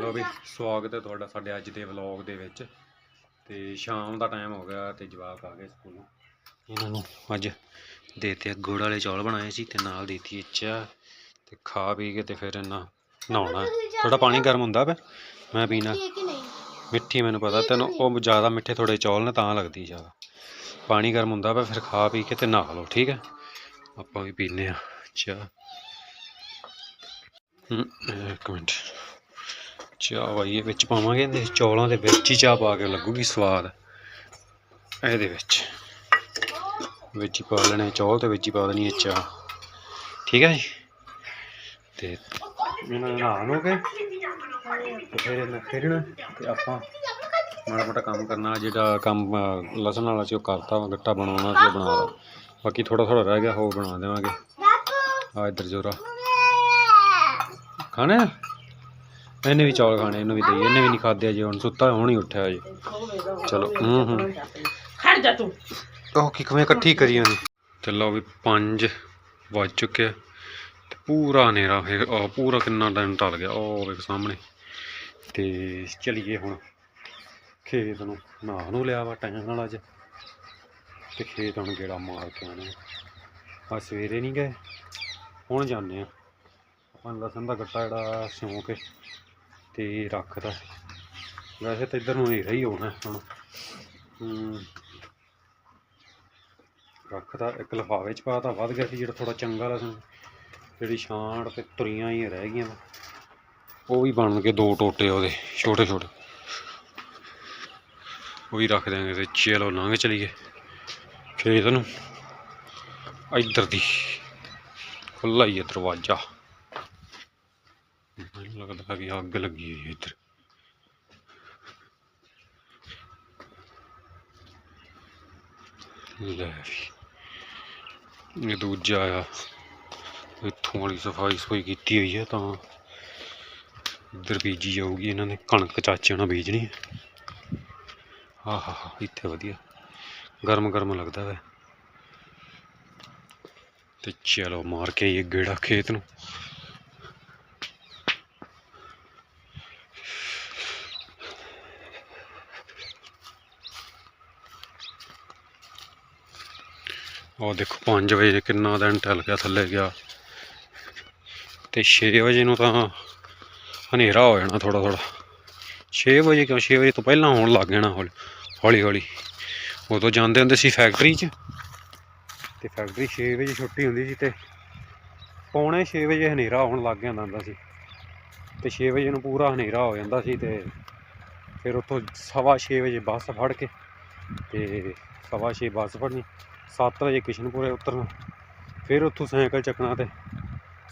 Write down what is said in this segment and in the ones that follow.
ਲੋ ਵੀ ਸਵਾਗਤ ਹੈ ਤੁਹਾਡਾ ਸਾਡੇ ਅੱਜ ਦੇ ਵਲੌਗ ਦੇ ਵਿੱਚ। ਤੇ ਸ਼ਾਮ ਦਾ ਟਾਈਮ ਹੋ ਗਿਆ ਤੇ ਜਵਾਕ ਆ ਗਏ ਸਕੂਲੋਂ। ਇਹਨਾਂ ਨੂੰ ਅੱਜ ਦੇਤੇ ਗੁੜ ਵਾਲੇ ਚੌਲ ਬਣਾਏ ਸੀ ਤੇ ਨਾਲ ਦੇਤੀ ਚਾਹ ਤੇ ਖਾ ਪੀ ਕੇ ਤੇ ਫਿਰ ਇਹਨਾਂ ਨਹਾਉਣਾ। ਥੋੜਾ ਪਾਣੀ ਗਰਮ ਹੁੰਦਾ ਵਾ ਮੈਂ ਪੀਣਾ। ਮਿੱਠੀ ਮੈਨੂੰ ਪਤਾ ਤੈਨੂੰ ਉਹ ਜ਼ਿਆਦਾ ਮਿੱਠੇ ਥੋੜੇ ਚੌਲ ਨੇ ਤਾਂ ਲੱਗਦੀ ਜ਼ਿਆਦਾ। ਪਾਣੀ ਗਰਮ ਹੁੰਦਾ ਵਾ ਫਿਰ ਖਾ ਪੀ ਕੇ ਤੇ ਨਹਾ ਲਓ ਠੀਕ ਹੈ? ਆਪਾਂ ਵੀ ਪੀਨੇ ਆ ਚਾਹ। ਇੱਕ ਮਿੰਟ। ਚਾਹ ਵਾਈ ਇਹ ਵਿੱਚ ਪਾਵਾਂਗੇ ਇਹਦੇ ਚੌਲਾਂ ਦੇ ਵਿੱਚ ਹੀ ਚਾਹ ਪਾ ਕੇ ਲੱਗੂਗੀ ਸਵਾਦ। ਇਹਦੇ ਵਿੱਚ। ਵਿੱਚ ਹੀ ਪਾ ਲੈਣੇ, ਚੌਲ ਤੇ ਵਿੱਚ ਹੀ ਪਾ ਦੇਣੀ ਹੈ ਚਾਹ। ਠੀਕ ਹੈ ਜੀ? ਤੇ ਇਹਨਾਂ ਨੂੰ ਨਹਾ ਨੂੰ ਕੇ ਤੇ ਫਿਰ ਇਹਨਾਂ ਖੇਡਣਾ ਤੇ ਆਪਾਂ ਮਾੜਾ ਮੋਟਾ ਕੰਮ ਕਰਨਾ, ਜਿਹੜਾ ਕੰਮ ਲਸਣ ਵਾਲਾ ਸੀ ਉਹ ਕਰਤਾ ਗੱਟਾ ਬਣਾਉਣਾ ਸੀ, ਉਹ ਬਣਾ ਲਾ। ਬਾਕੀ ਥੋੜਾ ਥੋੜਾ ਰਹਿ ਗਿਆ ਹੋ ਬਣਾ ਦੇਵਾਂਗੇ। ਆ ਇੱਧਰ ਜੋਰਾ। ਖਾਣੇ ਆ? ਇਹਨੇ ਵੀ ਚੌਲ ਖਾਣੇ ਇਹਨੂੰ ਵੀ ਦੇਈ ਇਹਨੇ ਵੀ ਨਹੀਂ ਖਾਦੇ ਅਜੇ ਹੁਣ ਸੁੱਤਾ ਹੁਣ ਹੀ ਉੱਠਿਆ ਅਜੇ। ਚਲੋ ਹੂੰ ਹੂੰ। ਖੜ ਜਾ ਤੂੰ। ਉਹ ਕੀ ਕਿਵੇਂ ਇਕੱਠੀ ਕਰੀ ਜਾਂਦੀ ਤੇ ਲਓ ਵੀ 5 ਵੱਜ ਚੁੱਕੇ ਆ ਤੇ ਪੂਰਾ ਹਨੇਰਾ ਫਿਰ ਉਹ ਪੂਰਾ ਕਿੰਨਾ ਟਾਈਮ ਟਲ ਗਿਆ ਉਹ ਵੇਖ ਸਾਹਮਣੇ। ਤੇ ਚਲੀਏ ਹੁਣ ਖੇਤ ਨੂੰ ਨਹਾ ਨੂੰ ਲਿਆ ਵਾ ਟਾਈਮ ਨਾਲ ਅੱਜ। ਤੇ ਖੇਤ ਹੁਣ ਗੇੜਾ ਮਾਰ ਕੇ ਆਉਣਾ। ਆ ਸਵੇਰੇ ਨਹੀਂ ਗਏ ਹੁਣ ਜਾਂਦੇ ਆ। ਆਪਾਂ ਲਸਣ ਦਾ ਗੱਟਾ ਜਿਹੜਾ ਸਿਉਂ ਕੇ ਤੇ ਰੱਖਦਾ ਵੈਸੇ ਤਾਂ ਇੱਧਰ ਨੂੰ ਹਨੇਰਾ ਹੀ ਹੋਣਾ। ਹੁਣ ਰੱਖਦਾ, ਇੱਕ ਲਿਫਾਫੇ ਚ ਪਾਤਾ ਵੱਧ ਗਿਆ ਸੀ, ਜਿਹੜਾ ਥੋੜਾ ਚੰਗਾ ਲਸਣ ਜਿਹੜੀ ਛਾਂਟ ਤੇ ਤੁਰੀਆਂ ਹੀ ਰਹਿ ਗਈਆਂ ਉਹ ਵੀ ਬਣ ਗਏ ਦੋ ਟੋਟੇ ਉਹਦੇ, ਛੋਟੇ ਛੋਟੇ। ਉਹ ਵੀ ਰੱਖ ਦਿਆਂਗੇ ਤੇ ਚਲੋ ਲੰਘ ਚਲੀਏ। ਖੇਤ ਨੂੰ ਇੱਧਰ ਦੀ ਖੁੱਲਾ ਹੀ ਹੈ ਦਰਵਾਜ਼ਾ। ਲੱਗਦਾ ਵੀ ਅੱਗ ਲੱਗੀ ਹੋਈ ਹੈ ਇੱਧਰ। ਲੈ ਇਹ ਦੂਜਾ ਆ। ਇੱਥੋਂ ਵਾਲੀ ਸਫ਼ਾਈ ਸਫ਼ਾਈ ਕੀਤੀ ਹੋਈ ਹੈ ਤਾਂ ਇੱਧਰ ਬੀਜੀ ਜਾਊਗੀ, ਇਹਨਾਂ ਨੇ ਕਣਕ ਚਾਚੇ ਨਾਲ ਬੀਜਣੀ ਹੈ ਆਹ ਹਾ ਇੱਥੇ ਵਧੀਆ। ਗਰਮ ਗਰਮ ਲੱਗਦਾ ਵੈ। ਤੇ ਚਲੋ ਮਾਰ ਕੇ ਇਹ ਗੇੜਾ ਖੇਤ ਨੂੰ। ਉਹ ਦੇਖੋ 5 ਵਜੇ ਕਿੰਨਾ ਦਿਨ ਢਲ ਗਿਆ, ਥੱਲੇ ਗਿਆ। ਤੇ 6 ਵਜੇ ਨੂੰ ਤਾਂ ਹਨੇਰਾ ਹੋ ਜਾਣਾ ਥੋੜਾ ਥੋੜਾ 6 ਵਜੇ ਕਿਉਂ? 6 ਵਜੇ ਤੋਂ ਪਹਿਲਾਂ ਹੋਣ ਲੱਗ ਜਾਣਾ ਹੌਲੀ ਹੌਲੀ ਹੌਲੀ। ਉਦੋਂ ਜਾਂਦੇ ਹੁੰਦੇ ਸੀ ਫੈਕਟਰੀ 'ਚ। ਤੇ ਫੈਕਟਰੀ 6 ਵਜੇ ਛੁੱਟੀ ਹੁੰਦੀ ਸੀ ਤੇ ਪੌਣੇ 6 ਵਜੇ ਹਨੇਰਾ ਹੋਣ ਲੱਗ ਜਾਂਦਾ ਹੁੰਦਾ ਸੀ। ਤੇ 6 ਵਜੇ ਨੂੰ ਪੂਰਾ ਹਨੇਰਾ ਹੋ ਜਾਂਦਾ ਸੀ ਤੇ ਫਿਰ ਉੱਥੋਂ ਸਵਾ 6 ਵਜੇ ਬੱਸ ਫੜ ਕੇ ਤੇ ਸਵਾ 6 ਬੱਸ ਫੜਨੀ। 7 ਵਜੇ ਕਿਸ਼ਨਪੁਰੇ ਉਤਰਨਾ, ਫਿਰ ਉੱਥੋਂ ਸਾਈਕਲ ਚੱਕਣਾ ਤੇ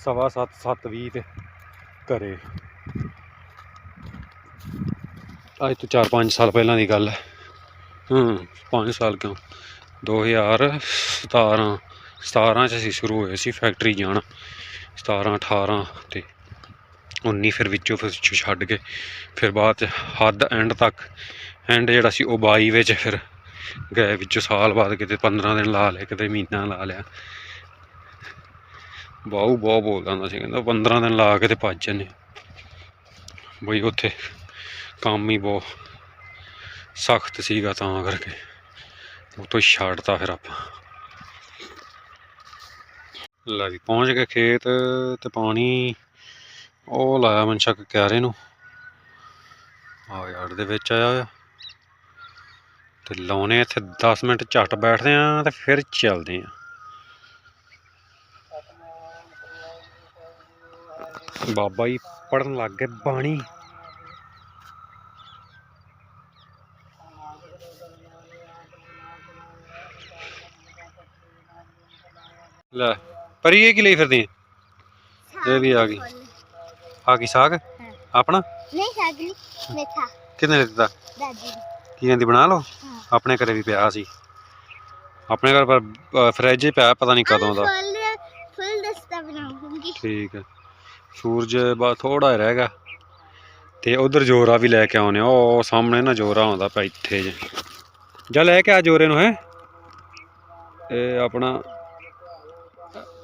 ਸਵਾ 7 7:20 ਤੇ ਘਰੇ। ਅੱਜ ਤੋਂ 4-5 ਸਾਲ ਪਹਿਲਾਂ ਦੀ ਗੱਲ ਹੈ। ਹੂੰ 5 ਸਾਲ ਕਿਉਂ? 2017 17 ਚ ਅਸੀਂ ਸ਼ੁਰੂ ਹੋਏ ਸੀ ਫੈਕਟਰੀ ਜਾਣਾ। 17 18 ਤੇ 19 ਫਿਰ ਵਿੱਚੋਂ ਫਿਰ ਛੱਡ ਕੇ, ਫਿਰ ਬਾਅਦ ਚ ਹੱਦ ਐਂਡ ਤੱਕ ਐਂਡ ਜਿਹੜਾ ਸੀ ਉਹ 22 ਵਿੱਚ ਫਿਰ ਗਏ ਵਿੱਚ ਸਾਲ ਬਾਅਦ ਕਿਤੇ 15 ਦਿਨ ਲਾ ਲਿਆ ਕਿਤੇ ਮਹੀਨਾ ਲਾ ਲਿਆ। ਬਾਹੂ ਬਹੁਤ ਬੋਲਦਾ ਹੁੰਦਾ ਸੀ, ਕਹਿੰਦਾ 15 ਦਿਨ ਲਾ ਕੇ ਤੇ ਭੱਜ ਜਾਂਦੇ ਬਈ ਉੱਥੇ ਕੰਮ ਹੀ ਬਹੁਤ ਸਖਤ ਸੀਗਾ ਤਾਂ ਕਰਕੇ ਉਤੋਂ ਛੱਡਤਾ ਫਿਰ ਆਪਾਂ। ਲੈ ਵੀ ਪਹੁੰਚ ਗਏ ਖੇਤ ਤੇ ਪਾਣੀ, ਉਹ ਲਾਇਆ ਮਨਸ਼ਕ ਕਿਆਰੇ ਨੂੰ। ਆ ਯਾਰ, ਦੇ ਵਿੱਚ ਆਇਆ ਹੋਇਆ। ਤੇ ਲਾਉਣੇ ਇੱਥੇ 10 ਮਿੰਟ ਝੱਟ ਬੈਠਦੇ ਆ ਤੇ ਫਿਰ ਚੱਲਦੇ ਆ। ਬਾਬਾ ਜੀ ਪੜਨ ਲੱਗ ਗਏ ਬਾਣੀ। ਲੈ ਪਰੀ ਇਹ ਕੀ ਲਈ ਫਿਰਦੀ ਹੈ ਇਹ ਵੀ ਆ ਗਈ। ਆ ਕੀ ਸਾਗ? ਆਪਣਾ? ਨਹੀਂ ਸਾਗਲੀ ਮੇਥਾ। ਕਿਹਨੇ ਦਿੱਤਾ? ਦਾਦੀ। ਕੀ ਕਹਿੰਦੀ ਬਣਾ ਲਓ? ਹਾਂ। ਆਪਣੇ ਘਰੇ ਵੀ ਪਿਆ ਸੀ। ਆਪਣੇ ਘਰ ਪਰ ਫਰਿੱਜ ਪਿਆ ਪਤਾ ਨਹੀਂ ਕਦੋਂ ਦਾ। ਫੁੱਲ ਫੁੱਲ ਦਸਤਾ ਬਣਾਉਂਗੀ। ਠੀਕ ਹੈ। ਸੂਰਜ ਬਾ ਥੋੜਾ ਰਹਿ ਗਿਆ। ਤੇ ਉਧਰ ਜੋਰਾ ਵੀ ਲੈ ਕੇ ਆਉਨੇ ਆ। ਉਹ ਸਾਹਮਣੇ ਨਾ ਜੋਰਾ ਆਉਂਦਾ ਪਿਆ ਇੱਥੇ ਜੇ। ਜਾ ਲੈ ਕੇ ਆ ਜੋਰੇ ਨੂੰ ਹੈ। ਇਹ ਆਪਣਾ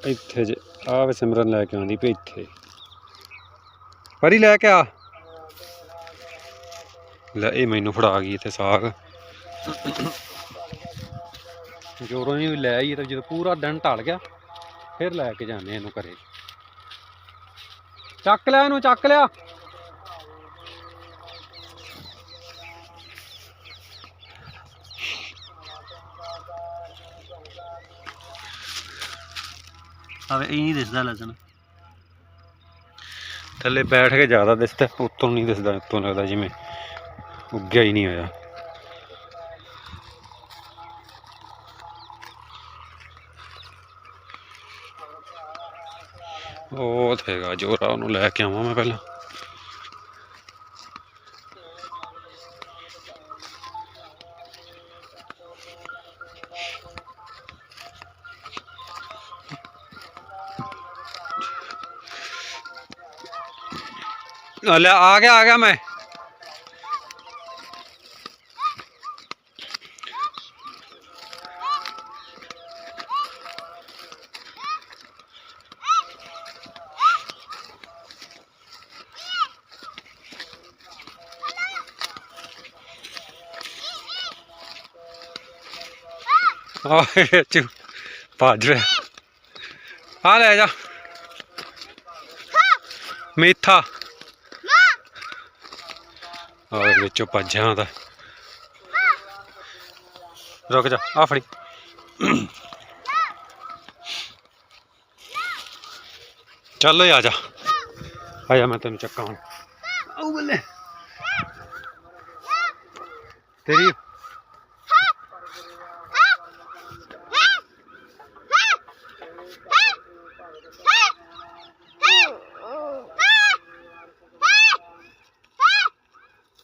ਇੱਥੇ ਜੇ। ਆ ਵੇ ਸਿਮਰਨ ਲੈ ਕੇ ਆਉਂਦੀ ਪਈ ਇੱਥੇ। ਪਰੀ ਲੈ ਕੇ ਆ। ਲੈ ਇਹ ਮੈਨੂੰ ਫੜਾ ਗਈ ਤੇ ਸਾਗ। ਜੋਰੋਂ ਹੀ ਲੈ ਆਈ ਤੇ ਜਦੋਂ ਪੂਰਾ ਦਿਨ ਢਲ ਗਿਆ ਫਿਰ ਲੈ ਕੇ ਜਾਂਦੇ ਇਹਨੂੰ ਘਰੇ। ਚੱਕ ਲਿਆ ਇਹਨੂੰ ਚੱਕ ਲਿਆ। ਆਵੇ ਇਹ ਨਹੀਂ ਦਿਸਦਾ ਲਸਣ। ਥੱਲੇ ਬੈਠ ਕੇ ਜ਼ਿਆਦਾ ਦਿਸਦਾ ਉੱਤੋਂ ਨਹੀਂ ਦਿਸਦਾ ਉੱਤੋਂ ਲੱਗਦਾ ਜਿਵੇਂ ਉੱਗਿਆ ਹੀ ਨਹੀਂ ਹੋਇਆ। ਬਹੁਤ ਹੈਗਾ ਜੋਰਾ ਉਹਨੂੰ ਲੈ ਕੇ ਆਵਾਂ ਮੈਂ ਪਹਿਲਾਂ। ਲੈ, ਆ ਗਿਆ ਆ ਗਿਆ ਮੈਂ। ਆ ਚੂ, ਭੱਜ ਰਿਹਾ ਆ ਲੈ ਜਾ। ਮੇਥਾ। ਔਰ ਵਿੱਚੋਂ ਭੱਜਿਆ ਆਉਂਦਾ ਰੁਕ ਜਾ, ਆ ਫੜੀ। ਚੱਲ ਓਏ, ਆ ਜਾ। ਆ ਜਾ, ਮੈਂ ਤੈਨੂੰ ਚੱਕਾਂ ਹੁਣ। ਆਉ ਬੱਲੇ। ਤੇਰੀ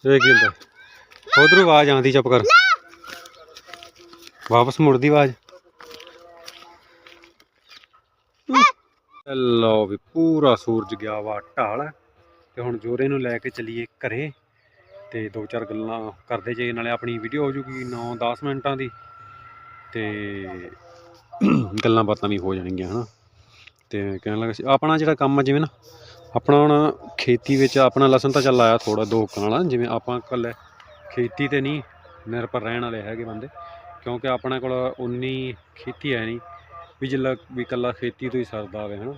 ਇਹ ਕੀ ਹੁੰਦਾ। ਉਧਰੋਂ ਆਵਾਜ਼ ਆਉਂਦੀ ਚੁੱਪ ਕਰ। ਵਾਪਸ ਮੁੜਦੀ ਆਵਾਜ਼। ਲਓ ਵੀ ਪੂਰਾ ਸੂਰਜ ਗਿਆ ਵਾ ਢਾਲ। ਤੇ ਹੁਣ ਜੋਰੇ ਨੂੰ ਲੈ ਕੇ ਚੱਲੀਏ ਘਰੇ। ਤੇ ਦੋ ਚਾਰ ਗੱਲਾਂ ਕਰਦੇ ਜੇ ਨਾਲੇ ਆਪਣੀ ਵੀਡੀਓ ਹੋ ਜੂਗੀ 9-10 ਮਿੰਟਾਂ ਦੀ। ਤੇ ਗੱਲਾਂ ਬਾਤਾਂ ਵੀ ਹੋ ਜਾਣਗੀਆਂ ਹਨਾ। ਤੇ ਕਹਿਣ ਲੱਗਾ ਸੀ ਆਪਣਾ ਜਿਹੜਾ ਕੰਮ ਆ ਜਿਵੇਂ ਨਾ ਆਪਣਾ ਹੁਣ ਖੇਤੀ ਵਿੱਚ ਆਪਣਾ ਲਸਣ ਤਾਂ ਚੱਲ ਆਇਆ ਥੋੜਾ ਦੋ ਕਨਾਲਾ ਜਿਵੇਂ ਆਪਾਂ ਕੱਲ ਖੇਤੀ ਤੇ ਨਹੀਂ, ਨਿਰਭਰ ਰਹਿਣ ਵਾਲੇ ਹੈਗੇ ਬੰਦੇ, ਕਿਉਂਕਿ ਆਪਣੇ ਕੋਲ ਉਨੀ ਖੇਤੀ ਹੈ ਨਹੀਂ, ਵੀ ਜਿੱਲਾ ਵੀ ਇਕੱਲਾ ਖੇਤੀ ਤੋਂ ਹੀ ਸਰਦਾ ਹੋਵੇ, ਹਨਾ।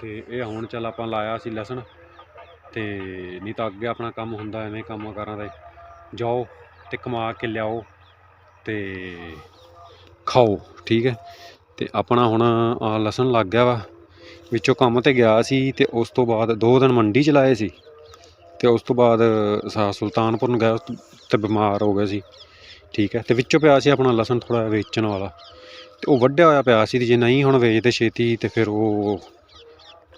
ਤੇ ਇਹ ਹੁਣ ਚੱਲ ਆਪਾਂ ਲਾਇਆ ਸੀ ਲਸਣ, ਤੇ ਨਹੀਂ ਤਾਂ ਅੱਗੇ ਆਪਣਾ ਕੰਮ ਹੁੰਦਾ, ਐਵੇਂ ਕੰਮ ਕਾਰਾਂ ਦਾ ਜਾਓ ਤੇ ਕਮਾ ਕੇ ਲਿਆਓ ਤੇ ਖਾਓ, ਠੀਕ ਹੈ। ਤੇ ਆਪਣਾ ਹੁਣ ਲਸਣ ਲੱਗ ਗਿਆ ਵਾ। ਵਿੱਚੋਂ ਕੰਮ ਤੇ ਗਿਆ ਸੀ ਤੇ ਉਸ ਤੋਂ ਬਾਅਦ ਦੋ ਦਿਨ ਮੰਡੀ ਚ ਲਾਏ ਸੀ। ਤੇ ਉਸ ਤੋਂ ਬਾਅਦ ਸਾ ਸੁਲਤਾਨਪੁਰ ਨੂੰ ਗਿਆ ਤੇ ਬਿਮਾਰ ਹੋ ਗਿਆ ਸੀ। ਠੀਕ ਹੈ, ਤੇ ਵਿੱਚੋਂ ਪਿਆ ਸੀ ਆਪਣਾ ਲਸਣ ਥੋੜਾ ਵੇਚਣ ਵਾਲਾ। ਤੇ ਉਹ ਵੱਢਿਆ ਹੋਇਆ ਪਿਆ ਸੀ ਜੇ ਨਹੀਂ ਹੁਣ ਵੇਚਦੇ ਛੇਤੀ ਤੇ ਫਿਰ ਉਹ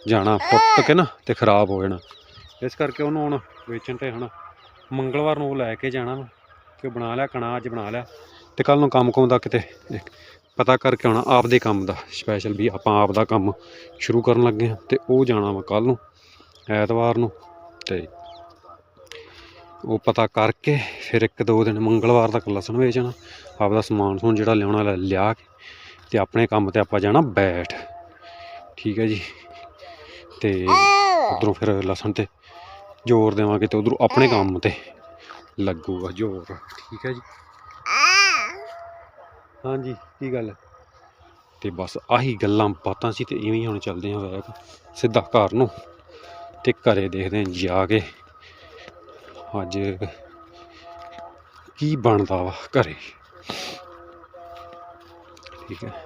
ਜਾਣਾ ਪੁੱਟ ਕੇ ਨਾ ਤੇ ਖਰਾਬ ਹੋ ਜਾਣਾ। ਇਸ ਕਰਕੇ ਉਹਨੂੰ ਹੁਣ ਵੇਚਣ ਤੇ ਹੁਣ ਮੰਗਲਵਾਰ ਨੂੰ ਉਹ ਲੈ ਕੇ ਜਾਣਾ ਵਾ। ਕਿ ਬਣਾ ਲਿਆ ਕਣਾ ਅੱਜ ਬਣਾ ਲਿਆ। ਤੇ ਕੱਲ ਨੂੰ ਕੰਮ ਕੁਮ ਦਾ ਕਿਤੇ ਪਤਾ ਕਰਕੇ ਆਉਣਾ ਆਪਦੇ ਕੰਮ ਦਾ ਸਪੈਸ਼ਲ ਵੀ ਆਪਾਂ ਆਪ ਦਾ ਕੰਮ ਸ਼ੁਰੂ ਕਰਨ ਲੱਗੇ ਹਾਂ ਤੇ ਉਹ ਜਾਣਾ ਵਾ ਕੱਲ ਨੂੰ, ਐਤਵਾਰ ਨੂੰ ਤੇ ਉਹ ਪਤਾ ਕਰਕੇ ਫਿਰ ਇੱਕ ਦੋ ਦਿਨ ਮੰਗਲਵਾਰ ਤੱਕ ਲਸਣ ਵੇਚਣਾ ਆਪਦਾ ਸਮਾਨ ਸਮੂਨ ਜਿਹੜਾ ਲਿਆਉਣਾ ਲਿਆ ਕੇ ਤੇ ਆਪਣੇ ਕੰਮ ਤੇ ਆਪਾਂ ਜਾਣਾ ਬੈਠ, ਠੀਕ ਹੈ ਜੀ, ਤੇ ਉਧਰੋਂ ਫਿਰ ਲਸਣ ਤੇ ਜ਼ੋਰ ਦੇਵਾਂਗੇ ਤੇ ਉਧਰੋਂ ਆਪਣੇ ਕੰਮ ਤੇ ਲੱਗੂਗਾ ਜ਼ੋਰ, ਠੀਕ ਹੈ ਜੀ। ਹਾਂਜੀ, ਕੀ ਗੱਲ? ਤੇ ਬਸ ਆਹੀ ਗੱਲਾਂ ਬਾਤਾਂ ਸੀ ਤੇ ਇਵੇਂ ਹੁਣ ਚੱਲਦੇ ਹਾਂ ਵੈਕ ਸਿੱਧਾ ਘਰ ਨੂੰ ਤੇ ਘਰੇ ਦੇਖਦੇ ਹਾਂ ਜਾ ਕੇ ਅੱਜ ਕੀ ਬਣਦਾ ਵਾ ਘਰੇ। ਠੀਕ ਹੈ।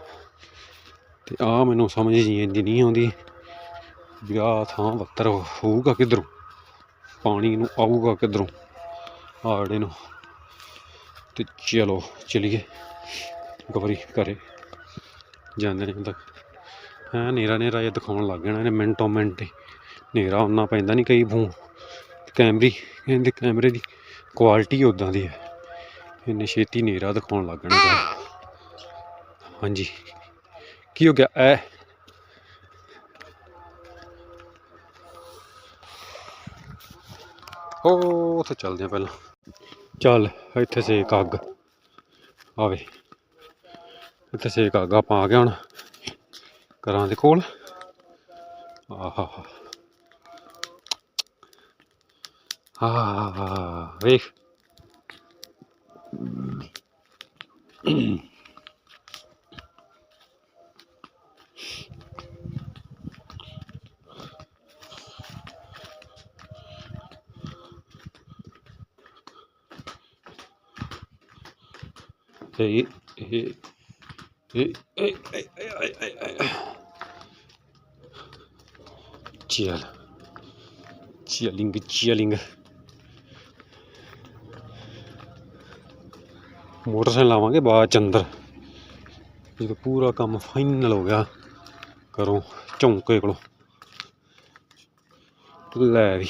ਤੇ ਆ ਮੈਨੂੰ ਸਮਝ ਜੀ ਇੰਦੀ ਨਹੀਂ ਆਉਂਦੀ ਵਿਆਹ ਥਾਂ ਬੱਤਰ ਹੋਊਗਾ ਕਿਧਰੋਂ, ਪਾਣੀ ਨੂੰ ਆਊਗਾ ਕਿੱਧਰੋਂ, ਆੜੇ ਨੂੰ। ਤੇ ਚਲੋ, ਚਲੀਏ। ਗਵਰੀ ਘਰੇ ਜਾਂਦੇ ਨੇ ਤੱਕ। ਹੈ ਨੇਰਾ ਨੇਰਾ ਇਹ ਦਿਖਾਉਣ ਲੱਗ ਜਾਣਾ ਇਹਨੇ ਮਿੰਟੋ ਮਿੰਟ ਹੀ। ਨੇਰਾ ਉਹਨਾਂ ਪੈਂਦਾ ਨਹੀਂ ਕਈ ਫੋਨ ਕੈਮਰੀ, ਇਹਦੇ ਕੈਮਰੇ ਦੀ ਕੁਆਲਿਟੀ ਉਦਾਂ ਦੀ ਹੈ। ਇਹਨੇ ਛੇਤੀ ਨੇਰਾ ਦਿਖਾਉਣ ਲੱਗ ਜਾਣਾ ਹਾਂਜੀ। ਕੀ ਹੋ ਗਿਆ? ਐ। ਉਹ ਉੱਥੇ ਚੱਲਦੇ ਆ ਪਹਿਲਾਂ। ਚੱਲ, ਇੱਥੇ ਸੇਕ ਅੱਗ। ਆਵੇ। ਇੱਥੇ ਸੇਕ ਅੱਗ ਆਪਾਂ ਆ ਹੁਣ। ਘਰਾਂ ਦੇ ਕੋਲ। ਆਹਾ। ਹਾ ਵੇਖ। Hey, hey, hey, hey, hey, hey, motorcycle ਲਾਵਾਂਗੇ ਬਾਅਦ ਚ ਅੰਦਰ ਜਦੋਂ ਪੂਰਾ ਕੰਮ ਫਾਈਨਲ ਹੋ ਗਿਆ ਕਰੋ ਝੌਂਕੇ ਕੋਲੋਂ ਲੈ ਵੀ